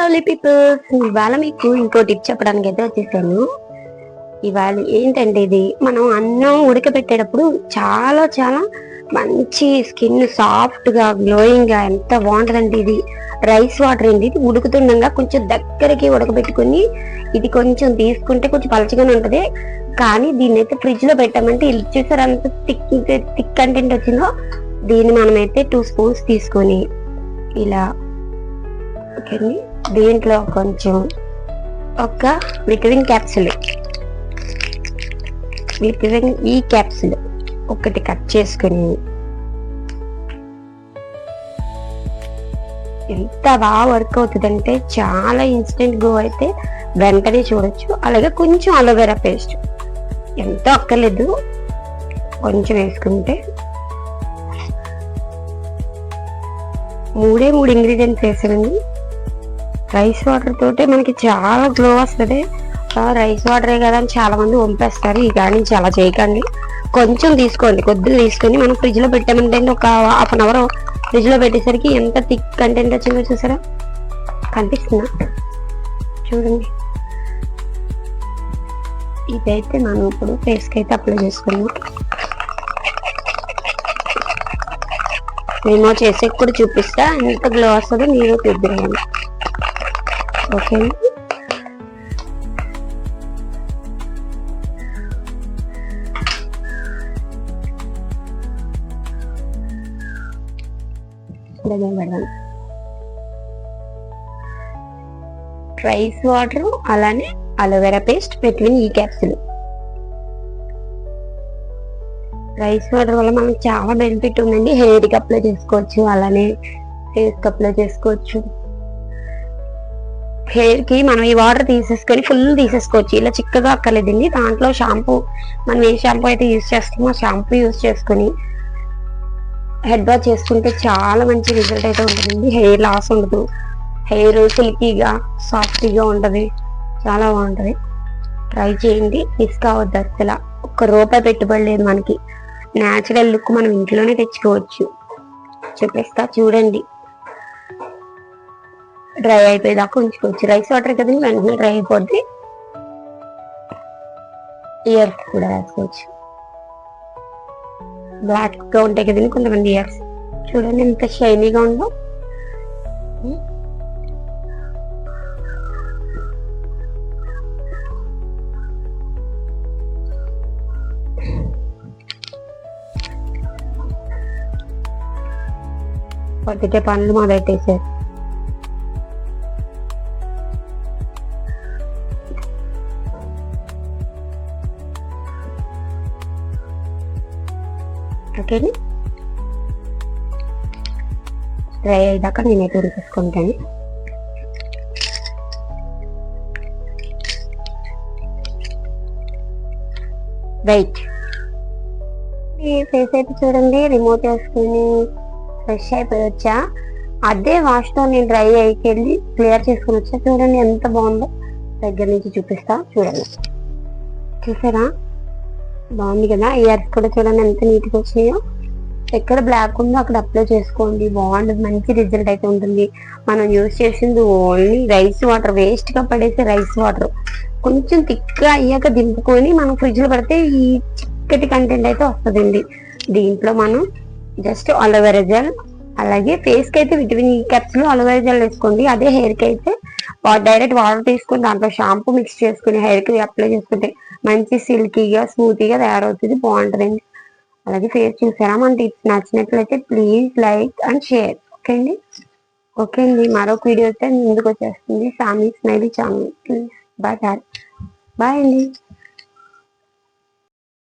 Lovely people ఇవాళ మీకు ఇంకో టిప్ చెప్పడానికి అయితే వచ్చేసాను. ఇవాళ ఏంటంటే ఇది మనం అన్నం ఉడకబెట్టేటప్పుడు చాలా చాలా మంచి స్కిన్ సాఫ్ట్గా గ్లోయింగ్గా ఎంత బాగుంటుందంటే ఇది. రైస్ వాటర్ ఏంటి ఇది ఉడుకుతుండగా కొంచెం దగ్గరికి ఉడకబెట్టుకొని ఇది కొంచెం తీసుకుంటే కొంచెం పలచగానే ఉంటుంది. కానీ దీన్ని అయితే ఫ్రిడ్జ్లో పెట్టామంటే ఇది చూసారు అంత థిక్ థిక్ కంటెంట్ వచ్చిందో? దీన్ని మనమైతే టూ స్పూన్స్ తీసుకొని ఇలా ఓకే అండి దీంట్లో కొంచెం ఒక vitamin capsule vitamin E capsule ఒకటి కట్ చేసుకుని ఎంత బాగా వర్క్ అవుతుందంటే చాలా ఇన్స్టెంట్ గో అయితే వెంటనే చూడొచ్చు. అలాగే కొంచెం అలోవెరా పేస్ట్ ఎంత అక్కర్లేదు. కొంచెం వేసుకుంటే మూడే మూడు ఇంగ్రీడియంట్స్ వేసానండి. రైస్ వాటర్ తోటే మనకి చాలా గ్లో వస్తుంది. రైస్ వాటరే కదా అని చాలామంది వంపేస్తారు. ఈ నుంచి అలా చేయకండి. కొంచెం తీసుకోండి. కొద్దిగా తీసుకొని మనం ఫ్రిడ్జ్లో పెట్టామంటే ఒక హాఫ్ అన్ అవర్ ఫ్రిడ్జ్లో పెట్టేసరికి ఎంత థిక్ కంటెంట్ వచ్చిందో చూసారా? కనిపిస్తుందా? చూడండి. ఇదైతే మనం ఇప్పుడు ఫేస్ అయితే అప్లై చేసుకున్నాం మేము చేసే కూడా చూపిస్తా. ఎంత గ్లో వస్తుందో మీరు చూద్దరండి ఓకే. పెడదాం రైస్ వాటర్ అలానే aloe vera paste vitamin E capsule rice water వల్ల మనకు చాలా బెనిఫిట్ ఉందండి. హెయిర్కి అప్లై చేసుకోవచ్చు అలానే ఫేస్ అప్లై చేసుకోవచ్చు. హెయిర్కి మనం ఈ వాటర్ తీసేసుకొని ఫుల్ తీసేసుకోవచ్చు. ఇలా చిక్కగా అక్కర్లేదండి. దాంట్లో షాంపూ మనం ఏ షాంపూ అయితే యూజ్ చేస్తామో షాంపూ యూజ్ చేసుకొని హెడ్ వాష్ చేసుకుంటే చాలా మంచి రిజల్ట్ అయితే ఉంటుందండి. హెయిర్ లాస్ ఉండదు. హెయిర్ సిల్కీగా సాఫ్ట్గా ఉంటుంది. చాలా బాగుంటుంది. ట్రై చేయండి. మిస్ కావద్దు అసలు ఒక్క రూపాయి పెట్టుబడి లేదు మనకి. న్యాచురల్ లుక్ మనం ఇంట్లోనే తెచ్చుకోవచ్చు. చెప్పేస్తా. చూడండి. డ్రై అయిపోయేదాకా ఉంచుకోవచ్చు. రైస్ వాటర్ కదండి వెంటనే డ్రై అయిపోద్ది. ఇయర్స్ కూడా వేసుకోవచ్చు. బ్లాక్గా ఉంటాయి కదండి కొంతమంది ఇయర్స్ చూడండి ఎంత షైనీగా ఉందో. పొద్దుటే పనులు మొదలెట్టేసారు ఓకేనా డ్రై అయ్యాక నేనైతే ఉడికేసుకుంటాను. వెయిట్ మీ ఫేస్ అయితే చూడండి రిమోట్ చేసుకుని ఫ్రెష్ అయిపోయి వచ్చా. అదే వాష్తో నేను డ్రై అయికెళ్ళి క్లియర్ చేసుకుని వచ్చా. చూడండి ఎంత బాగుందో. దగ్గర నుంచి చూపిస్తా చూడండి. చూసారా? బాగుంది కదా? ఇయర్స్ కూడా చూడండి ఎంత నీట్గా వచ్చాయో. ఎక్కడ బ్లాక్ ఉందో అక్కడ అప్లై చేసుకోండి. బాగుంటుంది. మంచి రిజల్ట్ అయితే ఉంటుంది. మనం యూజ్ చేసింది ఓన్లీ రైస్ వాటర్ వేస్ట్గా పడేసే రైస్ వాటర్ కొంచెం థిక్గా అయ్యాక దింపుకొని మనం ఫ్రిడ్జ్లో పెడితే ఈ చిక్కటి కంటెంట్ అయితే వస్తుందండి. దీంట్లో మనం జస్ట్ అలోవెరా జెల్ అలాగే ఫేస్కి అయితే vitamin E caps aloe vera gel వేసుకోండి. అదే హెయిర్కి అయితే డైరెక్ట్ వాటర్ తీసుకొని దాంట్లో షాంపూ మిక్స్ చేసుకుని హెయిర్కి అప్లై చేసుకుంటే మంచి సిల్కీగా స్మూతీగా తయారవుతుంది. బాగుంటుందండి. అలాగే ఫేస్ చూసారా? మనకి నచ్చినట్లయితే please like and share okay అండి? ఓకే అండి. మరొక వీడియో అయితే ముందుకు వచ్చేస్తుంది. Family smiley channel please bye bye అండి.